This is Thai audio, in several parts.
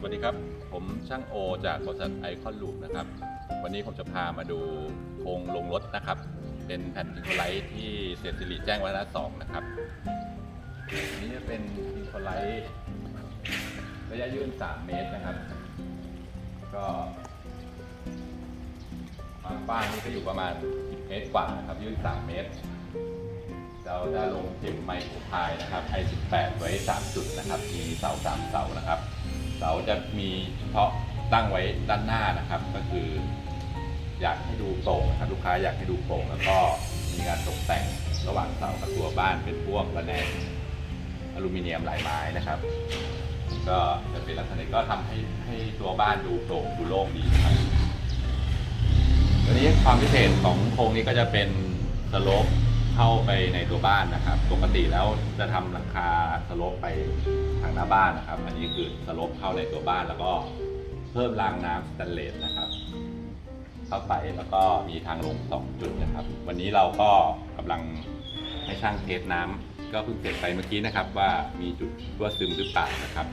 สวัสดีครับ ผมช่างโอจากบริษัทไอคอนลูปนะครับ วันนี้ผมจะพามาดูโครงลงรถนะครับ เป็นแผ่นทิงโคไลท์ที่เศรษฐศิริแจ้งวัฒนะสองนะครับอันนี้จะเป็นทิงโคไลท์ระยะยื่น 3 เมตรนะครับ ก็ความกว้างนี่ก็อยู่ประมาณ 10 เมตรกว่านะครับ ยื่น 3 เมตร เราจะลงเข็มไมโครพายนะครับ i18 ไว้ 3 จุดนะครับ มีเสา 3 เสานะครับ เสาจะมีเฉพาะตั้งไว้ด้านหน้านะครับ ก็คือ อยากให้ดูโปร่งนะครับลูกค้าอยากให้ดูโปร่งแล้วก็มีการตกแต่งระหว่างเสากับตัวบ้านเป็นพวกระแนงอลูมิเนียมหลายไม้นะครับ ก็จะเป็นลักษณะนี้ก็ทำให้ให้ตัวบ้านดูโปร่งดูโล่งดีครับตัวนี้ความพิเศษของโครงนี้ก็จะเป็นสโลป เข้าไปในตัวบ้านนะครับ ปกติแล้วจะทำหลังคาสลปไปทางหน้าบ้านนะครับ อันนี้คือสลปเข้าในตัวบ้านแล้วก็เพิ่มรางน้ำสแตนเลสนะครับ เข้าไปแล้วก็มีทางลงสองจุดนะครับ วันนี้เราก็กำลังให้ช่างเทสน้ำก็เพิ่งเสร็จไปเมื่อกี้นะครับ ว่ามีจุดรั่วซึมหรือเปล่านะครับ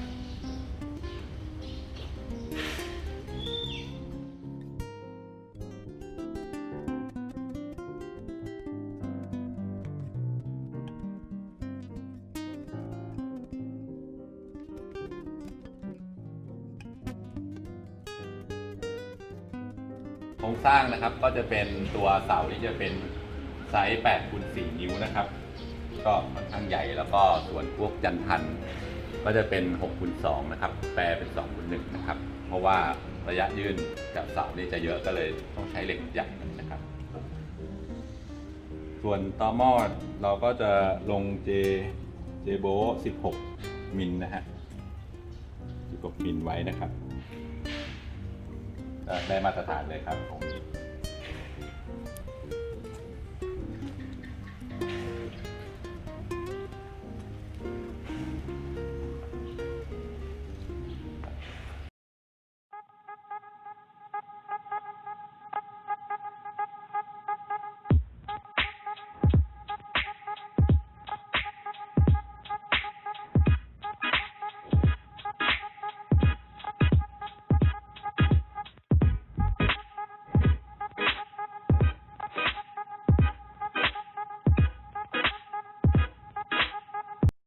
ครงสร้างนะครับก็จะเป็นตัวเสาที่จะเป็นไซส์8คูณ4นิ้วนะครับ ก็ค่อนข้างใหญ่แล้วก็ส่วนพวกจันทันก็จะเป็น6คูณ2นะครับ แปรเป็น2คูณ1นะครับ เพราะว่าระยะยื่นกับเสานี่จะเยอะก็เลยต้องใช้เหล็กใหญ่นะครับ ส่วนต่อหม้อเราก็จะลง J J b o 16มิลนะฮะ16มิลไว้นะครับ ได้มาตรฐานเลยครับผม